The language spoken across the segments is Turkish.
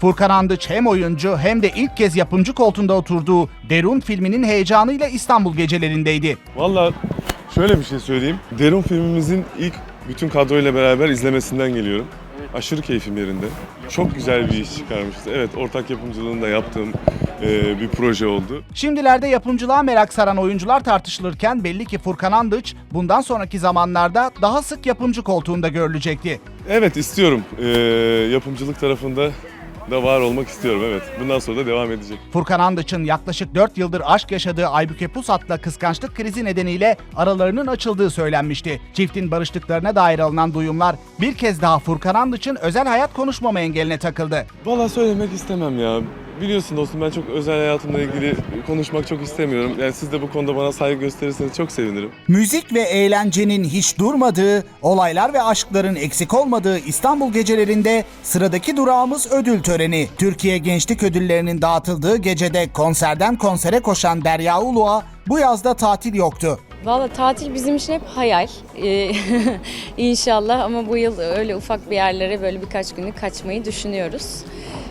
Furkan Andıç hem oyuncu hem de ilk kez yapımcı koltuğunda oturduğu Derun filminin heyecanıyla İstanbul gecelerindeydi. Valla şöyle bir şey söyleyeyim. Derun filmimizin ilk bütün kadroyla beraber izlemesinden geliyorum. Aşırı keyfim yerinde. Çok güzel bir iş çıkarmışız. Evet ortak yapımcılığını da yaptığım e, bir proje oldu. Şimdilerde yapımcılığa merak saran oyuncular tartışılırken belli ki Furkan Andıç bundan sonraki zamanlarda daha sık yapımcı koltuğunda görülecekti. Evet istiyorum. E, yapımcılık tarafında da var olmak istiyorum evet. Bundan sonra da devam edecek. Furkan Andıç'ın yaklaşık 4 yıldır aşk yaşadığı Aybüke Pusat'la kıskançlık krizi nedeniyle aralarının açıldığı söylenmişti. Çiftin barıştıklarına dair alınan duyumlar bir kez daha Furkan Andıç'ın özel hayat konuşmama engeline takıldı. Valla söylemek istemem ya. Biliyorsun dostum ben çok özel hayatımla ilgili konuşmak çok istemiyorum. Yani siz de bu konuda bana saygı gösterirseniz çok sevinirim. Müzik ve eğlencenin hiç durmadığı, olaylar ve aşkların eksik olmadığı İstanbul gecelerinde sıradaki durağımız ödül töreni. Türkiye Gençlik Ödülleri'nin dağıtıldığı gecede konserden konsere koşan Derya Uluğa bu yazda tatil yoktu. Valla tatil bizim için hep hayal. Ee, İnşallah ama bu yıl öyle ufak bir yerlere böyle birkaç günlük kaçmayı düşünüyoruz.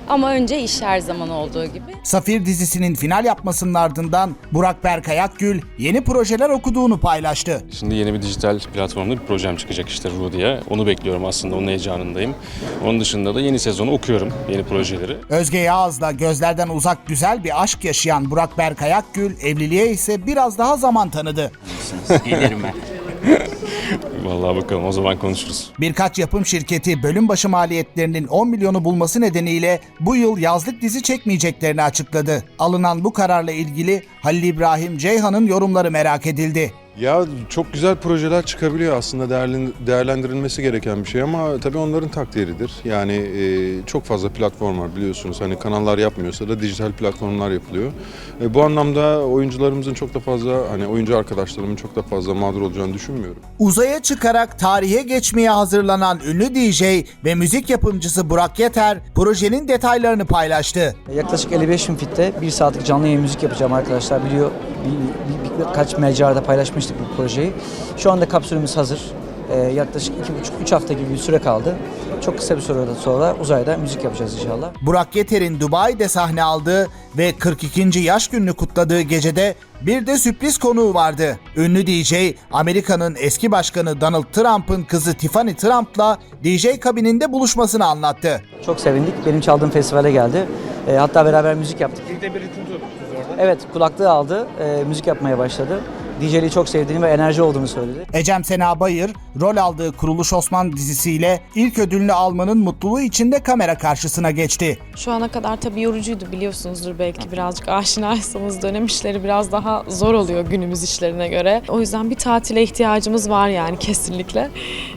Ama önce iş her zaman olduğu gibi. Safir dizisinin final yapmasının ardından Burak Berkay Akgül yeni projeler okuduğunu paylaştı. Şimdi yeni bir dijital platformda bir projem çıkacak işte Rudy'ye. Onu bekliyorum aslında, onun heyecanındayım. Onun dışında da yeni sezonu okuyorum, yeni projeleri. Özge Yağız'la gözlerden uzak güzel bir aşk yaşayan Burak Berkay Akgül evliliğe ise biraz daha zaman tanıdı. Gelirim ben. Vallahi bakalım o zaman konuşuruz. Birkaç yapım şirketi bölüm başı maliyetlerinin 10 milyonu bulması nedeniyle bu yıl yazlık dizi çekmeyeceklerini açıkladı. Alınan bu kararla ilgili Halil İbrahim Ceyhan'ın yorumları merak edildi. Ya çok güzel projeler çıkabiliyor aslında değerlen- değerlendirilmesi gereken bir şey ama tabii onların takdiridir. Yani e, çok fazla platform var biliyorsunuz. Hani kanallar yapmıyorsa da dijital platformlar yapılıyor. E, bu anlamda oyuncularımızın çok da fazla hani oyuncu arkadaşlarımın çok da fazla mağdur olacağını düşünmüyorum. Uzaya çıkarak tarihe geçmeye hazırlanan ünlü DJ ve müzik yapımcısı Burak Yeter projenin detaylarını paylaştı. Yaklaşık 55 bin fitte bir saatlik canlı yayın müzik yapacağım arkadaşlar. Biliyor bir, bir, birkaç mecrada paylaşmıştık bu projeyi. Şu anda kapsülümüz hazır. Ee, yaklaşık 2,5-3 hafta gibi bir süre kaldı. Çok kısa bir süreden sonra uzayda müzik yapacağız inşallah. Burak Yeter'in Dubai'de sahne aldığı ve 42. yaş gününü kutladığı gecede bir de sürpriz konuğu vardı. Ünlü DJ, Amerika'nın eski başkanı Donald Trump'ın kızı Tiffany Trump'la DJ kabininde buluşmasını anlattı. Çok sevindik. Benim çaldığım festivale geldi. Ee, hatta beraber müzik yaptık. Evet kulaklığı aldı. Ee, müzik yapmaya başladı. DJ'liği çok sevdiğini ve enerji olduğunu söyledi. Ecem Sena Bayır, rol aldığı Kuruluş Osman dizisiyle ilk ödülünü almanın mutluluğu içinde kamera karşısına geçti. Şu ana kadar tabii yorucuydu biliyorsunuzdur belki birazcık aşinaysanız dönem işleri biraz daha zor oluyor günümüz işlerine göre. O yüzden bir tatile ihtiyacımız var yani kesinlikle.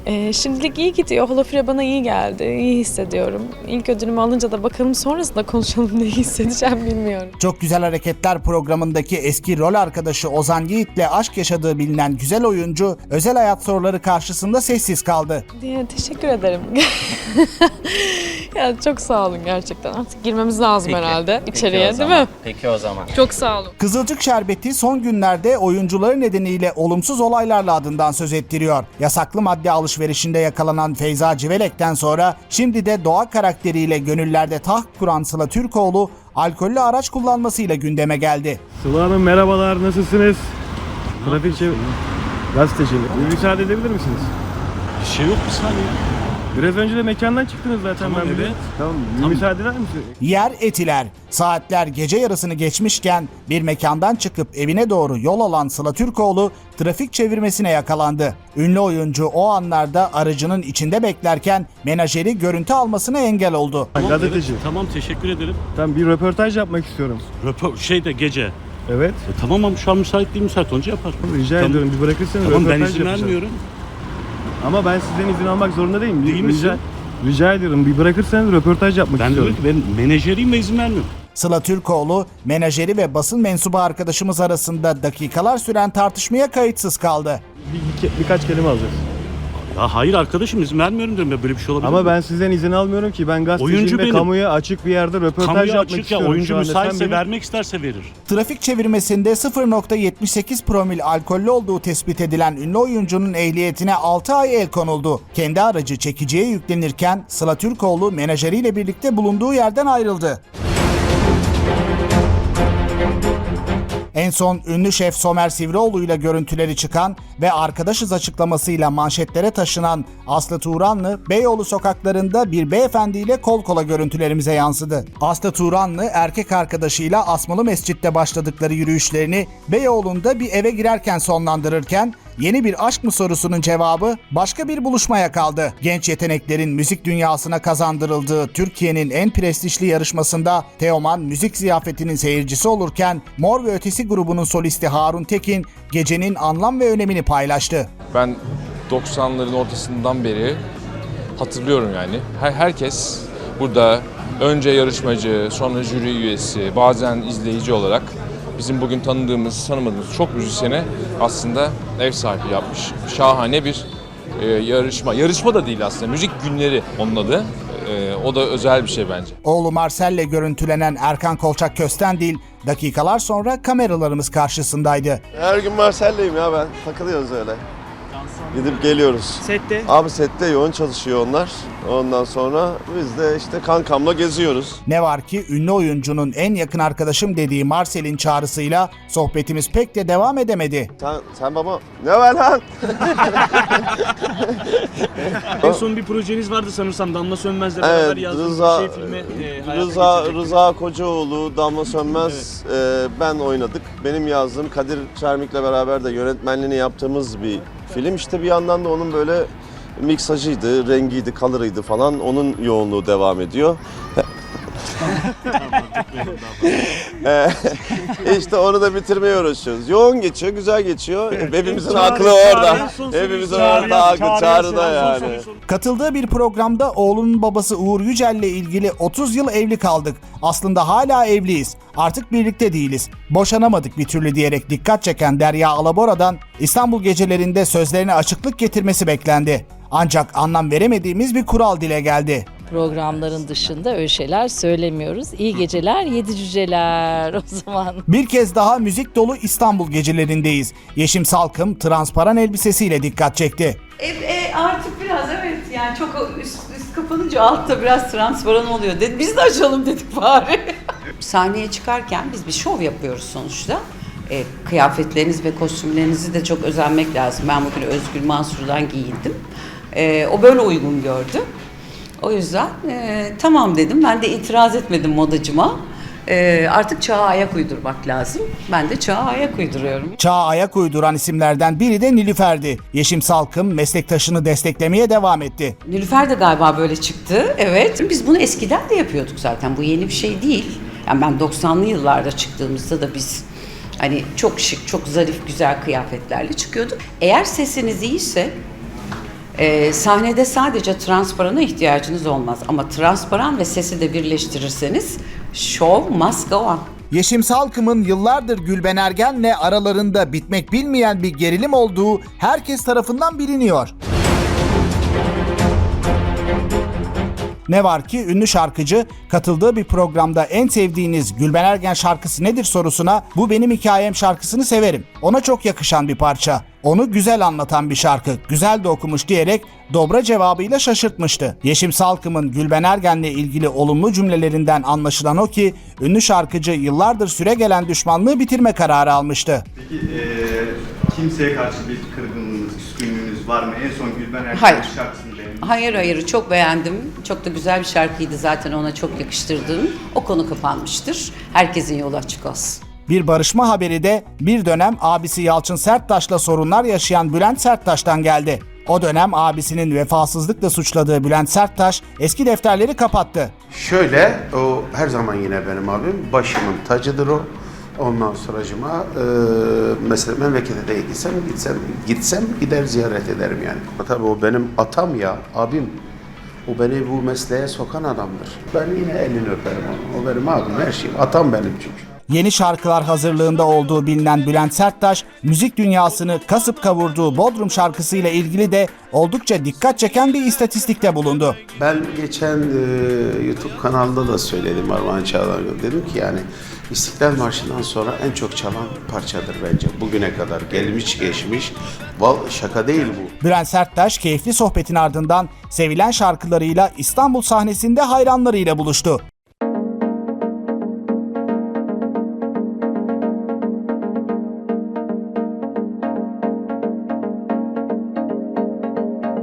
Ee, şimdilik iyi gidiyor. Holofre bana iyi geldi. iyi hissediyorum. İlk ödülümü alınca da bakalım sonrasında konuşalım ne hissedeceğim bilmiyorum. Çok Güzel Hareketler programındaki eski rol arkadaşı Ozan Yiğit'le aşk yaşadığı bilinen güzel oyuncu özel hayat soruları karşısında sessiz kaldı. Diye teşekkür ederim. ya çok sağ olun gerçekten. Artık girmemiz lazım Peki. herhalde Peki içeriye o değil zaman. mi? Peki o zaman. Çok sağ olun. Kızılcık Şerbeti son günlerde oyuncuları nedeniyle olumsuz olaylarla adından söz ettiriyor. Yasaklı madde alışverişinde yakalanan Feyza Civelek'ten sonra şimdi de doğa karakteriyle gönüllerde taht kuran Sıla Türkoğlu alkollü araç kullanmasıyla gündeme geldi. Sıla Hanım merhabalar, nasılsınız? Trafik çevir... Gazeteciyim. Bir müsaade edebilir misiniz? Bir şey yok bir saniye. Biraz önce de mekandan çıktınız zaten Tamam, ben biliyorum. Tamam, bir müsaade eder misiniz? Yer Etiler. Saatler gece yarısını geçmişken bir mekandan çıkıp evine doğru yol alan Sıla Türkoğlu trafik çevirmesine yakalandı. Ünlü oyuncu o anlarda aracının içinde beklerken menajeri görüntü almasına engel oldu. Tamam, Gazeteci. evet, tamam teşekkür ederim. Tamam bir röportaj yapmak istiyorum. Röpo şey de gece. Evet. E, tamam ama şu an müsait değil müsait olunca yapar. Rica Tamam. ediyorum bir bırakırsanız Tamam ben röportaj izin yapacağım. vermiyorum. Ama ben sizden izin almak zorunda değilim. Değil misin? rica, rica ediyorum bir bırakırsanız röportaj yapmak Ben istiyorum. diyorum ki ben menajeriyim ve izin vermiyorum. Sıla Türkoğlu, menajeri ve basın mensubu arkadaşımız arasında dakikalar süren tartışmaya kayıtsız kaldı. Bir, iki- birkaç kelime alacağız. Ya hayır arkadaşım izin vermiyorum diyorum ya böyle bir şey olabilir Ama mi? ben sizden izin almıyorum ki. Ben gazeteciyim Oyuncu ve benim. kamuya açık bir yerde röportaj Kamuya yapmak açık ya istiyorum oyuncu şu anda. Sen müsaitse benim- vermek isterse verir. Trafik çevirmesinde 0.78 promil alkollü olduğu tespit edilen ünlü oyuncunun ehliyetine 6 ay el konuldu. Kendi aracı çekiciye yüklenirken Sıla Türkoğlu menajeriyle birlikte bulunduğu yerden ayrıldı. En son ünlü şef Somer Sivrioğlu ile görüntüleri çıkan ve arkadaşız açıklamasıyla manşetlere taşınan Aslı Turanlı, Beyoğlu sokaklarında bir beyefendiyle kol kola görüntülerimize yansıdı. Aslı Turanlı erkek arkadaşıyla Asmalı Mescid'de başladıkları yürüyüşlerini Beyoğlu'nda bir eve girerken sonlandırırken yeni bir aşk mı sorusunun cevabı başka bir buluşmaya kaldı. Genç yeteneklerin müzik dünyasına kazandırıldığı Türkiye'nin en prestijli yarışmasında Teoman müzik ziyafetinin seyircisi olurken Mor ve Ötesi grubunun solisti Harun Tekin gecenin anlam ve önemini paylaştı. Ben 90'ların ortasından beri hatırlıyorum yani. Her, herkes burada önce yarışmacı, sonra jüri üyesi, bazen izleyici olarak bizim bugün tanıdığımız, tanımadığımız çok müzisyene aslında ev sahibi yapmış. Şahane bir e, yarışma. Yarışma da değil aslında. Müzik günleri onun adı. E, o da özel bir şey bence. Oğlu Marcel'le görüntülenen Erkan Kolçak Köstendil dakikalar sonra kameralarımız karşısındaydı. Her gün Marsel'leyim ya ben. Takılıyoruz öyle. Gidip geliyoruz. Sette Abi sette yoğun çalışıyor onlar. Ondan sonra biz de işte kankamla geziyoruz. Ne var ki ünlü oyuncunun en yakın arkadaşım dediği Marcel'in çağrısıyla sohbetimiz pek de devam edemedi. Sen, sen baba ne var lan? En son bir projeniz vardı sanırsam Damla Sönmez'le beraber Evet yazdığınız Rıza, bir şey filmi e, Rıza. Rıza Kocaoğlu, Damla Sönmez e, ben oynadık. Benim yazdığım Kadir Çermik'le beraber de yönetmenliğini yaptığımız bir film. İşte bir yandan da onun böyle miksajıydı, rengiydi, color'ıydı falan. Onun yoğunluğu devam ediyor. Ee, işte onu da bitirmeye uğraşıyoruz. Yoğun geçiyor, güzel geçiyor. Hepimizin Çağrı- aklı orada. Hepimizin orada aklı çağrıda yani. Katıldığı bir programda oğlunun babası Uğur Yücel'le ilgili 30 yıl evli kaldık. Aslında hala evliyiz. Artık birlikte değiliz. Boşanamadık bir türlü diyerek dikkat çeken Derya Alabora'dan İstanbul gecelerinde sözlerine açıklık getirmesi beklendi. Ancak anlam veremediğimiz bir kural dile geldi. Programların dışında öyle şeyler söylemiyoruz. İyi geceler, yedi cüceler o zaman. Bir kez daha müzik dolu İstanbul gecelerindeyiz. Yeşim Salkım transparan elbisesiyle dikkat çekti. E, e, artık biraz evet yani çok üst, üst kapanınca altta biraz transparan oluyor. Dedi, biz de açalım dedik bari. Sahneye çıkarken biz bir şov yapıyoruz sonuçta. E, kıyafetleriniz ve kostümlerinizi de çok özenmek lazım. Ben bugün Özgür Mansur'dan giyindim. E, o böyle uygun gördü. O yüzden e, tamam dedim. Ben de itiraz etmedim modacıma. E, artık çağa ayak uydurmak lazım. Ben de çağa ayak uyduruyorum. Çağa ayak uyduran isimlerden biri de Nilüfer'di. Yeşim Salkım meslektaşını desteklemeye devam etti. Nilüfer de galiba böyle çıktı. Evet. Biz bunu eskiden de yapıyorduk zaten. Bu yeni bir şey değil. Yani ben 90'lı yıllarda çıktığımızda da biz hani çok şık, çok zarif, güzel kıyafetlerle çıkıyorduk. Eğer sesiniz iyiyse e, sahnede sadece transparana ihtiyacınız olmaz. Ama transparan ve sesi de birleştirirseniz show must go on. Yeşim Salkım'ın yıllardır Gülben Ergen'le aralarında bitmek bilmeyen bir gerilim olduğu herkes tarafından biliniyor. Ne var ki ünlü şarkıcı katıldığı bir programda en sevdiğiniz Gülben Ergen şarkısı nedir sorusuna bu benim hikayem şarkısını severim. Ona çok yakışan bir parça. Onu güzel anlatan bir şarkı, güzel de okumuş diyerek dobra cevabıyla şaşırtmıştı. Yeşim Salkım'ın Gülben Ergen'le ilgili olumlu cümlelerinden anlaşılan o ki ünlü şarkıcı yıllardır süre gelen düşmanlığı bitirme kararı almıştı. Peki kimseye karşı bir küskünlüğünüz var mı? En son Gülben Ergen'in Hayır. şarkısını beğendiniz. Hayır hayır çok beğendim. Çok da güzel bir şarkıydı zaten ona çok yakıştırdım. O konu kapanmıştır. Herkesin yolu açık olsun. Bir barışma haberi de bir dönem abisi Yalçın Serttaş'la sorunlar yaşayan Bülent Serttaş'tan geldi. O dönem abisinin vefasızlıkla suçladığı Bülent Serttaş eski defterleri kapattı. Şöyle, o her zaman yine benim abim, başımın tacıdır o. Ondan sonracıma e, mesela memlekete de gitsem, gitsem, gitsem gider ziyaret ederim yani. Tabii o benim atam ya, abim. O beni bu mesleğe sokan adamdır. Ben yine elini öperim onu. O benim abim, her şeyim. Atam benim çünkü. Yeni şarkılar hazırlığında olduğu bilinen Bülent Serttaş, müzik dünyasını kasıp kavurduğu Bodrum şarkısıyla ilgili de oldukça dikkat çeken bir istatistikte bulundu. Ben geçen e, YouTube kanalda da söyledim Armağan Çağlar dedim ki yani İstiklal Marşı'ndan sonra en çok çalan parçadır bence. Bugüne kadar gelmiş geçmiş. Val şaka değil bu. Bülent Serttaş keyifli sohbetin ardından sevilen şarkılarıyla İstanbul sahnesinde hayranlarıyla buluştu.